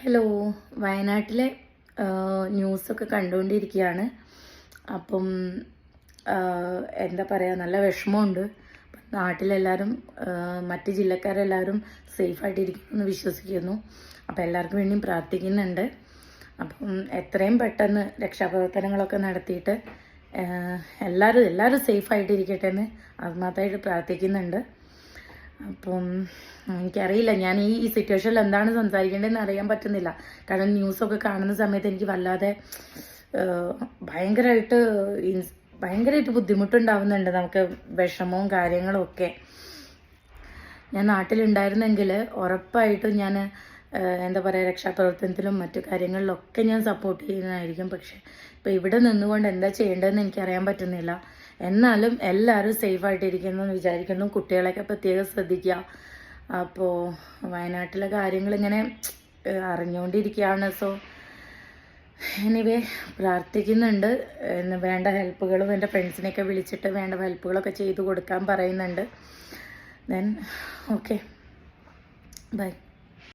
Hello വയനാട്ടിലെ ന്യൂസൊക്കെ കണ്ടുകൊണ്ടിരിക്കുകയാണ്. അപ്പം എന്താ പറയുക നല്ല വിഷമമുണ്ട്. നാട്ടിലെല്ലാവരും മറ്റ് ജില്ലക്കാരെല്ലാവരും സേഫായിട്ടിരിക്കുമെന്ന് വിശ്വസിക്കുന്നു. അപ്പോൾ എല്ലാവർക്കും വേണ്ടിയും പ്രാർത്ഥിക്കുന്നുണ്ട്. അപ്പം എത്രയും പെട്ടെന്ന് രക്ഷാപ്രവർത്തനങ്ങളൊക്കെ നടത്തിയിട്ട് എല്ലാവരും എല്ലാവരും സേഫായിട്ടിരിക്കട്ടെ എന്ന് ആത്മാർത്ഥമായിട്ട് പ്രാർത്ഥിക്കുന്നുണ്ട്. അപ്പം എനിക്കറിയില്ല ഞാൻ ഈ സിറ്റുവേഷനിൽ എന്താണ് സംസാരിക്കേണ്ടതെന്ന് അറിയാൻ പറ്റുന്നില്ല. കാരണം ന്യൂസൊക്കെ കാണുന്ന സമയത്ത് എനിക്ക് വല്ലാതെ ഭയങ്കരമായിട്ട് ഭയങ്കരമായിട്ട് ബുദ്ധിമുട്ടുണ്ടാവുന്നുണ്ട് നമുക്ക് വിഷമവും കാര്യങ്ങളും ഒക്കെ. ഞാൻ നാട്ടിലുണ്ടായിരുന്നെങ്കിൽ ഉറപ്പായിട്ടും ഞാൻ എന്താ പറയുക രക്ഷാപ്രവർത്തനത്തിലും മറ്റു കാര്യങ്ങളിലൊക്കെ ഞാൻ സപ്പോർട്ട് ചെയ്യുന്നതായിരിക്കും. പക്ഷെ ഇപ്പോൾ ഇവിടെ നിന്നുകൊണ്ട് എന്താ ചെയ്യേണ്ടതെന്ന് എനിക്കറിയാൻ പറ്റുന്നില്ല. എന്നാലും എല്ലാവരും സേഫായിട്ടിരിക്കുന്നു എന്ന് വിചാരിക്കുന്നു. കുട്ടികളെയൊക്കെ പ്രത്യേകം ശ്രദ്ധിക്കുക. അപ്പോൾ വയനാട്ടിലെ കാര്യങ്ങളിങ്ങനെ അറിഞ്ഞുകൊണ്ടിരിക്കുകയാണ്. സോ എനിവേ പ്രാർത്ഥിക്കുന്നുണ്ട്. വേണ്ട ഹെൽപ്പുകളും എന്റെ ഫ്രണ്ട്സിനെയൊക്കെ വിളിച്ചിട്ട് വേണ്ട ഹെൽപ്പുകളൊക്കെ ചെയ്തു കൊടുക്കാൻ പറയുന്നുണ്ട്. Then okay bye